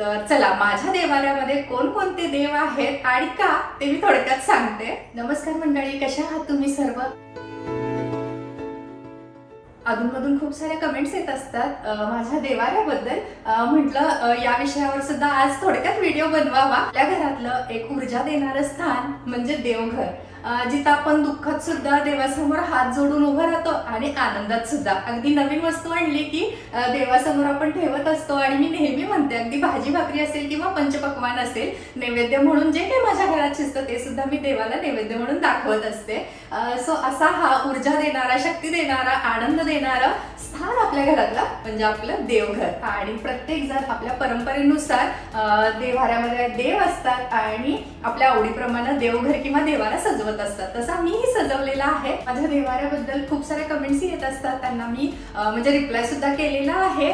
तर चला माझ्या देवालयामध्ये कोणकोणते देव आहेत आणि का ते मी थोडक्यात सांगते. नमस्कार मंडळी कशा आहात तुम्ही सर्व? अधूनमधून खूप साऱ्या कमेंट्स येत असतात. माझ्या देवाऱ्याबद्दल म्हटलं या विषयावर सुद्धा आज थोडक्यात व्हिडिओ बनवावा. आपल्या घरातलं एक ऊर्जा देणारं स्थान म्हणजे देवघर. जिथं आपण दुःखात सुद्धा देवासमोर हात जोडून उभं राहतो आणि आनंदात सुद्धा. अगदी नवीन वस्तू आणली की देवासमोर आपण ठेवत असतो आणि मी नेहमी म्हणते अगदी भाजी भाकरी असेल किंवा पंचपक्वान असेल नैवेद्य म्हणून जे काही माझ्या घरात शिजतं ते सुद्धा मी देवाला नैवेद्य म्हणून दाखवत असते. सो असा हा ऊर्जा देणारा शक्ती देणारा आनंद देणारा स्थान आपल्या घरातला म्हणजे आपलं देवघर. आणि प्रत्येक जण आपल्या परंपरेनुसार देवाऱ्यामध्ये देव असतात आणि आपल्या आवडीप्रमाणे देवघर किंवा देवाला सजवत असतात. तसा मीही सजवलेला आहे. माझ्या देवाऱ्याबद्दल खूप सारे कमेंट्स येत असतात. त्यांना मी म्हणजे रिप्लाय सुद्धा केलेला आहे.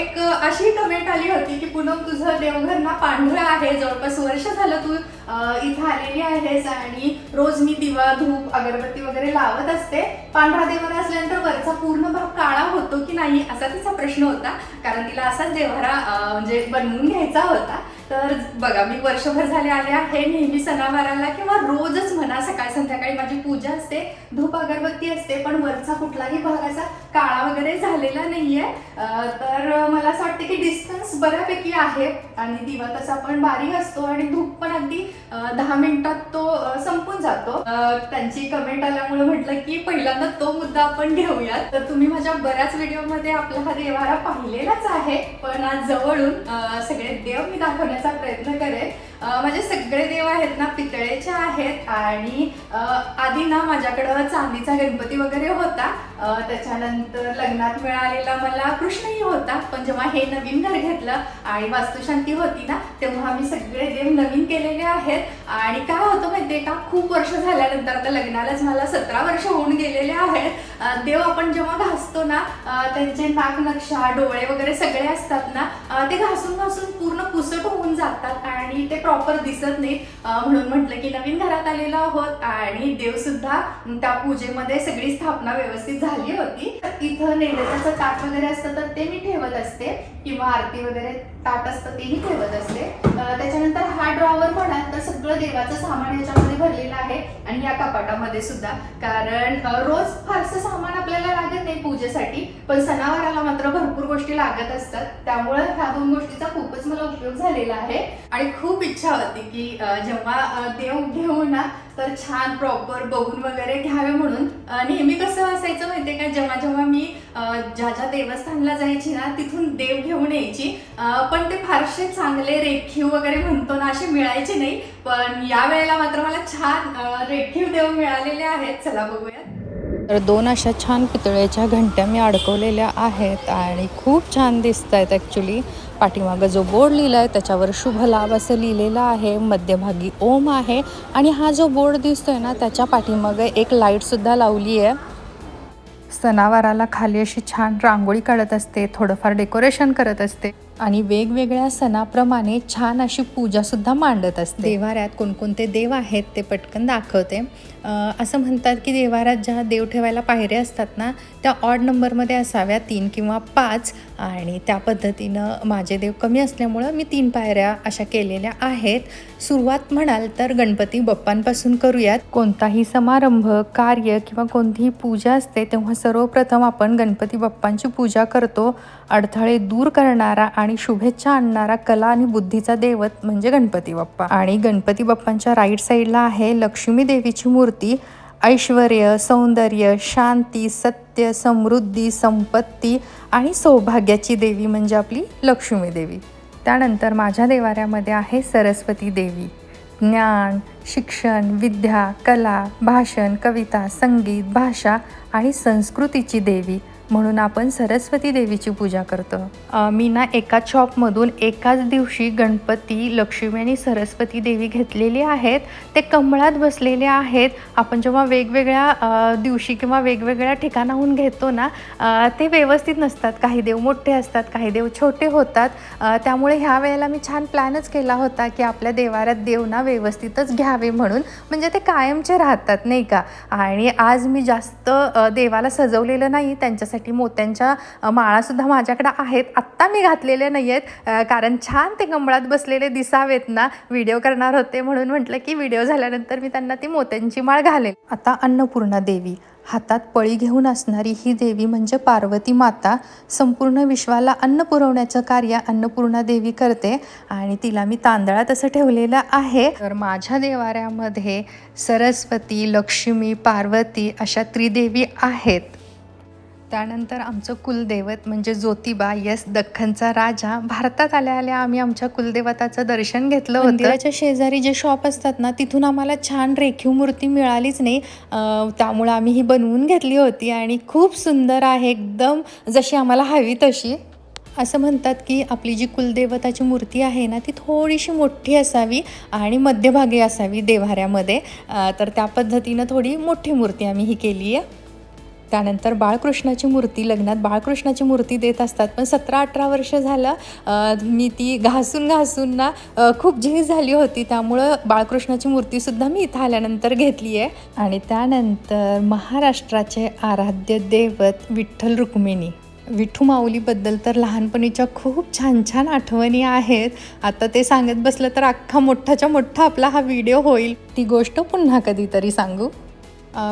एक अशी कमेंट आली होती की पुनम तुझं देवघर ना पांढरं आहे. जवळपास वर्ष झालं तू इथं आलेली आहेस आणि रोज मी दिवा धूप अगरबत्ती वगैरे लावत असते. पांढरा देवारा असल्यानंतर वरचा पूर्ण भाग काळा होतो की नाही असा तिचा प्रश्न होता. कारण तिला असाच देवारा म्हणजे बनवून घ्यायचा होता. तर बघा मी वर्षभर झाले आले आहे नेहमी सणावाराला किंवा रोजच म्हणा सकाळ संध्याकाळी माझी पूजा असते धूप अगरबत्ती असते पण वरचा कुठलाही भाग असा काळा वगैरे झालेला नाहीये. आहे तर मला असं वाटतं की डिस्टन्स बऱ्यापैकी आहे आणि दिवा तसा पण बारीक असतो आणि धूप पण अगदी दहा मिनिटात तो संपून जातो. त्यांची कमेंट आल्यामुळे म्हटलं की पहिल्यांदा तो मुद्दा आपण घेऊयात. तर तुम्ही माझ्या बऱ्याच व्हिडिओमध्ये आपला हा देवारा पाहिलेलाच आहे. पण आज जवळून सगळे देव मी दाखवण्याचा प्रयत्न करेन. माझे म्हणजे सगळे देव आहेत ना पितळेचे आहेत आणि आधी ना माझ्याकडं चांदीचा गणपती वगैरे होता. त्याच्यानंतर लग्नात मिळालेला मला कृष्णही होता. पण जेव्हा हे नवीन घर घेतलं आणि वास्तुशांती होती ना तेव्हा मी सगळे देव नवीन केलेले आहेत. आणि काय होतं माहितीये का खूप वर्ष झाल्यानंतर आता लग्नालाच मला सतरा वर्ष होऊन गेलेले आहेत. देव आपण जेव्हा घासतो ना त्यांचे नाक नक्षा डोळे वगैरे सगळे असतात ना ते घासून घासून पूर्ण पुसट होऊन लागतात आणि ते प्रॉपर दिसत नाही म्हणून म्हटलं की नवीन घरात आलेलो आहोत आणि देव सुद्धा त्या पूजेमध्ये सगळी स्थापना व्यवस्थित झाली होती. तर इथं नैवेद्याचं ताट वगैरे असतं तर ते मी ठेवत असते. किंवा आरती वगैरे ताट असतं तेही ठेवत असते. त्याच्यानंतर हा ड्रॉवर म्हणाल तर सगळं देवाचं सामान याच्यामध्ये भरलेलं आहे आणि या कपाटामध्ये सुद्धा. कारण रोज फारसं सामान आपल्याला लागत नाही पूजेसाठी पण सणावाराला मात्र भरपूर गोष्टी लागत असतात. त्यामुळे ह्या दोन गोष्टीचा खूपच मला उपयोग झालेला आहे. आणि खूप इच्छा होती की जेव्हा देव घेऊ ना तर छान प्रॉपर बघून वगैरे घ्यावे म्हणून. नेहमी कसं असायचं माहितीये का? जेव्हा जेव्हा मी ज्या ज्या देवस्थानला जायची ना तिथून देव घेऊन यायची. पण ते फारसे चांगले रेखीव वगैरे म्हणतो ना असे मिळायचे नाही. पण या वेळेला मात्र मला छान रेखीव देव मिळालेले आहेत. चला बघूया तर दोन अशा छान पितळेच्या घंट्या मी अडकवलेल्या आहेत आणि खूप छान दिसत आहेत ॲक्च्युली पाठीमागं जो बोर्ड लिहिला आहे त्याच्यावर शुभ लाभ असं लिहिलेलं आहे. मध्यभागी ओम आहे आणि हा जो बोर्ड दिसतोय ना त्याच्या पाठीमागं एक लाईटसुद्धा लावली आहे सणावाराला खाली अशी छान रांगोळी काढत असते थोडंफार डेकोरेशन करत असते. आणि वेगवेगळ्या सणाप्रमाणे छान अशी पूजासुद्धा मांडत असते. देवाऱ्यात कोणकोणते देव आहेत ते पटकन दाखवते. असं म्हणतात की देवाऱ्यात ज्या देव ठेवायला पायऱ्या असतात ना त्या ऑड नंबरमध्ये असाव्या तीन किंवा पाच आणि त्या पद्धतीनं माझे देव कमी असल्यामुळं मी तीन पायऱ्या अशा केलेल्या आहेत. सुरुवात म्हणाल तर गणपती बाप्पांपासून करूयात. कोणताही समारंभ कार्य किंवा कोणतीही पूजा असते तेव्हा सर्वप्रथम आपण गणपती बाप्पांची पूजा करतो. अडथळे दूर करणारा आणि शुभेच्छा आणणारा कला आणि बुद्धीचा दैवत म्हणजे गणपती बाप्पा. आणि गणपती बाप्पांच्या राईट साईडला आहे लक्ष्मी देवीची मूर्ती. ऐश्वर सौंदर्य शांती सत्य समृद्धी संपत्ती आणि सौभाग्याची देवी म्हणजे आपली लक्ष्मी देवी. त्यानंतर माझ्या देवाऱ्यामध्ये आहे सरस्वती देवी. ज्ञान शिक्षण विद्या कला भाषण कविता संगीत भाषा आणि संस्कृतीची देवी. म्हणून आपण सरस्वती देवीची पूजा करतो. मी ना एका शॉपमधून एकाच दिवशी गणपती लक्ष्मी आणि सरस्वती देवी घेतलेली आहेत. ते कमळात बसलेले आहेत. आपण जेव्हा वेगवेगळ्या दिवशी किंवा वेगवेगळ्या ठिकाणाहून घेतो ना ते व्यवस्थित नसतात. काही देव मोठे असतात काही देव छोटे होतात. त्यामुळे ह्या वेळेला मी छान प्लॅनच केला होता की आपल्या देवाऱ्यात देव ना व्यवस्थितच घ्यावे म्हणून. म्हणजे ते कायमचे राहतात नाही का? आणि आज मी जास्त देवाला सजवलेलं नाही त्यांच्यासाठी त्यासाठी मोत्यांच्या माळासुद्धा माझ्याकडे आहेत. आत्ता मी घातलेले नाही आहेत कारण छान ते कमळात बसलेले दिसावेत ना. व्हिडिओ करणार होते म्हणून म्हटलं की व्हिडिओ झाल्यानंतर मी त्यांना ती मोत्यांची माळ घालेल आता अन्नपूर्णा देवी. हातात पळी घेऊन असणारी ही देवी म्हणजे पार्वती माता. संपूर्ण विश्वाला अन्न पुरवण्याचं कार्य अन्नपूर्णा देवी करते आणि तिला मी तांदळात असं ठेवलेलं आहे. तर माझ्या देवाऱ्यामध्ये सरस्वती लक्ष्मी पार्वती अशा त्रिदेवी आहेत. त्यानंतर आमचं कुलदैवत म्हणजे ज्योतिबा यस दख्खनचा राजा. भारतात आल्या आल्या आम्ही आमच्या कुलदेवताचं दर्शन घेतलं होतं. मंदिराच्या शेजारी जे शॉप असतात ना तिथून आम्हाला छान रेखीव मूर्ती मिळालीच नाही. त्यामुळं आम्ही ही बनवून घेतली होती आणि खूप सुंदर आहे एकदम जशी आम्हाला हवी तशी. असं म्हणतात की आपली जी कुलदेवताची मूर्ती आहे ना ती थोडीशी मोठी असावी आणि मध्यभागी असावी देव्हाऱ्यामध्ये. तर त्या पद्धतीनं थोडी मोठी मूर्ती आम्ही ही केली आहे त्यानंतर बाळकृष्णाची मूर्ती लग्नात बाळकृष्णाची मूर्ती देत असतात. पण सतरा अठरा वर्ष झालं मी ती घासून घासून ना खूप झीज झाली होती. त्यामुळं बाळकृष्णाची मूर्तीसुद्धा मी इथं आल्यानंतर घेतली आहे. आणि त्यानंतर महाराष्ट्राचे आराध्य दैवत विठ्ठल रुक्मिणी. विठू माऊलीबद्दल तर लहानपणीच्या खूप छान छान आठवणी आहेत. आता ते सांगत बसलं तर अख्खा मोठाच्या मोठा आपला हा व्हिडिओ होईल. ती गोष्ट पुन्हा कधीतरी सांगू.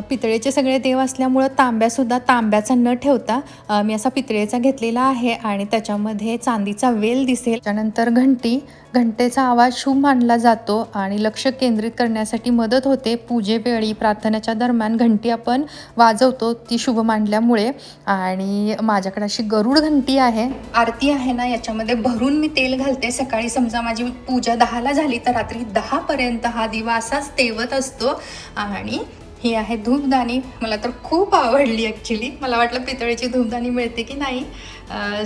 पितळेचे सगळे देव असल्यामुळं तांब्यासुद्धा तांब्याचा न ठेवता मी असा पितळेचा घेतलेला आहे आणि त्याच्यामध्ये चांदीचा वेल दिसेल. त्यानंतर घंटी घंटेचा आवाज शुभ मानला जातो आणि लक्ष केंद्रित करण्यासाठी मदत होते. पूजेवेळी प्रार्थनेच्या दरम्यान घंटी आपण वाजवतो ती शुभ मांडल्यामुळे आणि माझ्याकडे अशी गरुड घंटी आहे. आरती आहे ना याच्यामध्ये भरून मी तेल घालते. सकाळी समजा माझी पूजा दहाला झाली तर रात्री दहापर्यंत हा दिवा असाच तेवत असतो. आणि ही आहे धूपदाणी मला तर खूप आवडली ॲक्च्युली मला वाटलं पितळेची धूपदाणी मिळते की नाही.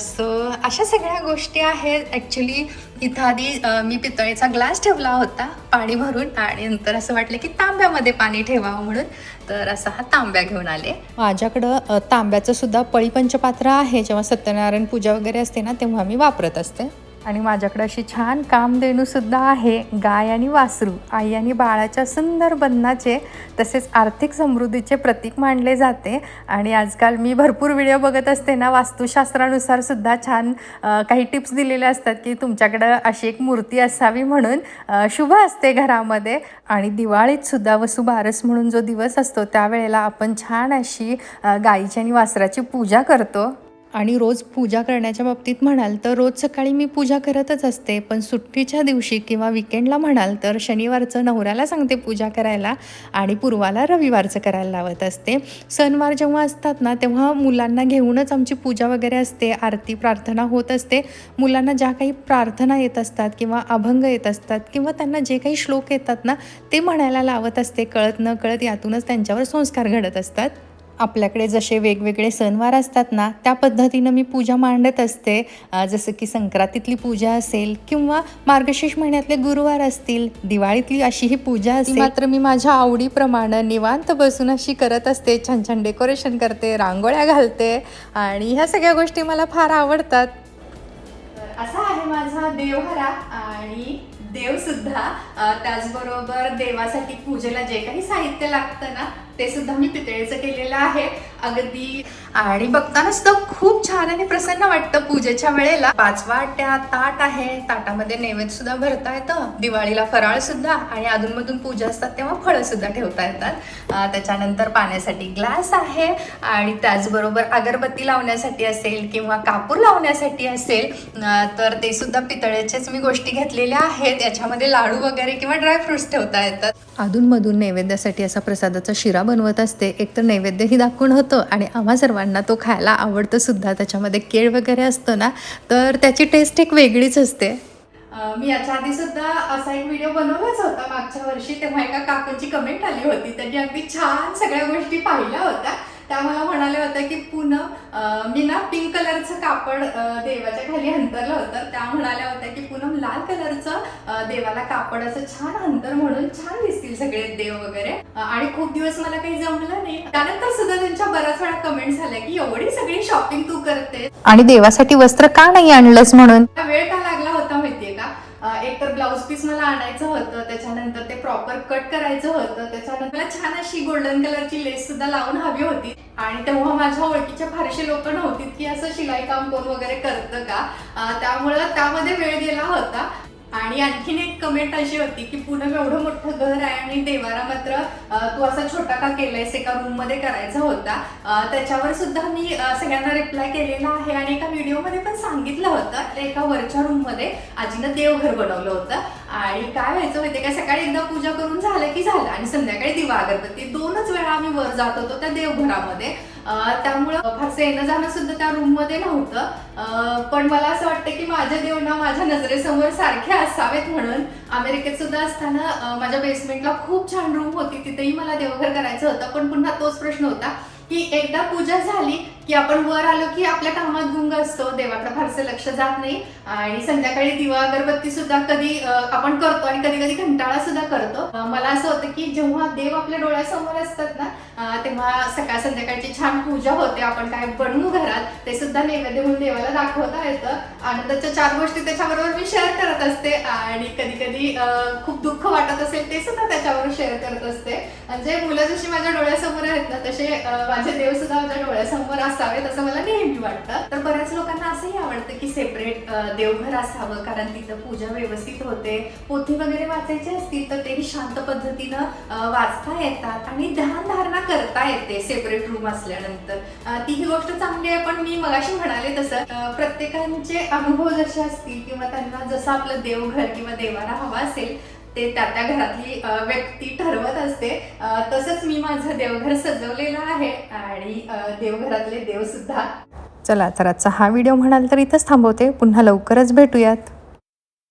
सो अशा सगळ्या गोष्टी आहेत. ॲक्च्युली इथं आधी मी पितळेचा ग्लास ठेवला होता पाणी भरून आणि नंतर असं वाटलं की तांब्यामध्ये पाणी ठेवावं म्हणून. तर असा हा तांब्या घेऊन आले. माझ्याकडं तांब्याचं सुद्धा पळीपंचपात्र आहे. जेव्हा सत्यनारायण पूजा वगैरे असते ना तेव्हा मी वापरत असते. आणि माझ्याकडे अशी छान कामधेनूसुद्धा आहे गाय आणि वासरू. आई आणि बाळाच्या सुंदर बंधनाचे तसेच आर्थिक समृद्धीचे प्रतीक मानले जाते. आणि आजकाल मी भरपूर व्हिडिओ बघत असते ना वास्तुशास्त्रानुसार सुद्धा छान काही टिप्स दिलेल्या असतात की तुमच्याकडं अशी एक मूर्ती असावी म्हणून शुभ असते घरामध्ये. आणि दिवाळीत सुद्धा वसुबारस म्हणून जो दिवस असतो त्यावेळेला आपण छान अशी गाईची आणि वासराची पूजा करतो. आणि रोज पूजा करण्याच्या बाबतीत म्हणाल तर रोज सकाळी मी पूजा करतच असते. पण सुट्टीच्या दिवशी किंवा विकेंडला म्हणाल तर शनिवारचं नवऱ्याला सांगते पूजा करायला आणि पूर्वाला रविवारचं करायला लावत असते. सणवार जेव्हा असतात ना तेव्हा मुलांना घेऊनच आमची पूजा वगैरे असते. आरती प्रार्थना होत असते. मुलांना ज्या काही प्रार्थना येत असतात किंवा अभंग येत असतात किंवा त्यांना जे काही श्लोक येतात ना ते म्हणायला लावत असते. कळत न कळत यातूनच त्यांच्यावर संस्कार घडत असतात. आपल्याकडे जसे वेगवेगळे सणवार असतात ना त्या पद्धतीनं मी पूजा मांडत असते. जसं की संक्रांतीतली पूजा असेल किंवा मार्गशीर्ष महिन्यातले गुरुवार असतील दिवाळीतली अशी ही पूजा असेल. मात्र मी माझ्या आवडीप्रमाणे निवांत बसून अशी करत असते. छान छान डेकोरेशन करते रांगोळ्या घालते आणि ह्या सगळ्या गोष्टी मला फार आवडतात. असा आहे माझा देवहरा आणि देव सुद्धा अ, त्याचबरोबर देवासाठी पूजेला जे काही साहित्य लागतं ना ते सुद्धा मी पितळेचं केलेलं आहे. अगदी. आणि बघताना सुद्धा खूप छान आणि प्रसन्न वाटतं पूजेच्या वेळेला. पाचवा आट्या ताट आहे. ताटामध्ये नैवेद्य सुद्धा भरता येतं. दिवाळीला फराळ सुद्धा आणि अधूनमधून पूजा असतात तेव्हा फळं सुद्धा ठेवता येतात. त्याच्यानंतर पाण्यासाठी ग्लास आहे. आणि त्याचबरोबर अगरबत्ती लावण्यासाठी असेल किंवा कापूर लावण्यासाठी असेल तर ते सुद्धा पितळेच्याच मी गोष्टी घेतलेल्या आहेत. याच्यामध्ये लाडू वगैरे किंवा ड्रायफ्रुट्स ठेवता येतात. अधूनमधून नैवेद्यासाठी असा प्रसादाचा शिरा बनवत असते. एक तर नैवेद्यही दाखवून होतो आणि आम्हा सर्वांना तो खायला आवडतं सुद्धा. त्याच्यामध्ये केळ वगैरे असतो ना तर त्याची टेस्ट एक वेगळीच असते. मी याच्या आधी सुद्धा असा एक व्हिडिओ बनवलाच होता मागच्या वर्षी. तेव्हा एका काकूंची कमेंट आली होती. त्यांनी अगदी छान सगळ्या गोष्टी पाहिल्या होत्या. त्या मला म्हणाल्या होत्या की पुन्हा अ, मी ना पिंक कलरचं कापड देवाच्या खाली अंतरलं होतं. त्या म्हणाल्या होत्या की पूनम लाल कलरचं देवाला कापड असं छान अंतर म्हणून छान दिसतील सगळे देव वगैरे. आणि खूप दिवस मला काही जमलं नाही. त्यानंतर सुद्धा त्यांच्या बऱ्याच वेळा कमेंट्स आल्या की एवढी सगळी शॉपिंग तू करते आणि देवासाठी वस्त्र का नाही आणलंस म्हणून? वेळ का लागला होता माहितीये का? एक तर ब्लाऊज पीस मला आणायचं होतं त्याच्यानंतर ते प्रॉपर कट करायचं होतं अशी गोल्डन कलरची लेस सुद्धा लावून हवी होती. आणि तेव्हा माझ्या ओळखीचे फारशी लोक नव्हती. की असं शिलाई काम कोण वगैरे करतं का? त्यामुळं त्यामध्ये वेळ गेला होता. आणि आणखीन एक कमेंट अशी होती की पूनम एवढं मोठं घर आहे आणि देवारा मात्र तू असा छोटा का केलायस? एका रूममध्ये करायचा होता. त्याच्यावर सुद्धा मी सगळ्यांना रिप्लाय केलेला आहे आणि एका व्हिडिओमध्ये पण सांगितलं होतं. एका वरच्या रूममध्ये आजीनं देवघर बनवलं होतं. आणि काय व्हायचं माहितीये का? सकाळी एकदा पूजा करून झालं की झालं. आणि संध्याकाळी दिवा अगरबत्ती दोनच वेळा आम्ही वर जात होतो त्या देवघरामध्ये. त्यामुळं फारसं येणं जाणं सुद्धा त्या रूममध्ये नव्हतं. पण मला असं वाटतं की माझ्या देवना माझ्या नजरेसमोर सारखे असावेत म्हणून अमेरिकेत सुद्धा असताना माझ्या बेसमेंटला खूप छान रूम होती. तिथेही मला देवघर करायचं होतं. पण पुन्हा तोच प्रश्न होता की एकदा पूजा झाली की आपण वर आलो की आपल्या कामात गुंग असतो. देवाकडे फारसं लक्ष जात नाही. आणि संध्याकाळी दिवा अगरबत्ती सुद्धा कधी आपण करतो आणि कधी कधी कंटाळा सुद्धा करतो. मला असं होतं की जेव्हा देव आपल्या डोळ्यासमोर असतात ना तेव्हा सकाळ संध्याकाळची छान पूजा होते. आपण काय बनवू घरात ते सुद्धा नैवेद्य म्हणून देवाला दाखवता येतं. आनंदाच्या चार गोष्टी त्याच्याबरोबर मी शेअर करत असते. आणि कधी कधी खूप दुःख वाटत असेल ते सुद्धा त्याच्यावर शेअर करत असते. म्हणजे मुलं जशी माझ्या डोळ्यासमोर आहेत ना तसे माझे देव सुद्धा माझ्या डोळ्यासमोर असावेत असं मला नेहमी वाटतं. तर बऱ्याच लोकांना असंही आवडतं की सेपरेट देवघर असावं कारण तिथं पूजा व्यवस्थित होते. पोथी वगैरे वाचायची असतील तर तेही शांत पद्धतीनं वाचता येतात. आणि ध्यान धारणा करता येते सेपरेट रूम असल्यानंतर. ती ही गोष्ट चांगली आहे पण मी मगाशी म्हणाले तसं प्रत्येकांचे अनुभव जसे असतील किंवा त्यांना जसं आपलं देवघर किंवा देवाला हवा असेल ते त्या त्या घरातली व्यक्ती ठरवत असते. तसंच मी माझं देवघर सजवलेलं आहे आणि देवघरातले देव सुद्धा चला तर आजचा हा व्हिडिओ म्हणाल तर इथंच थांबवते. पुन्हा लवकरच भेटूयात.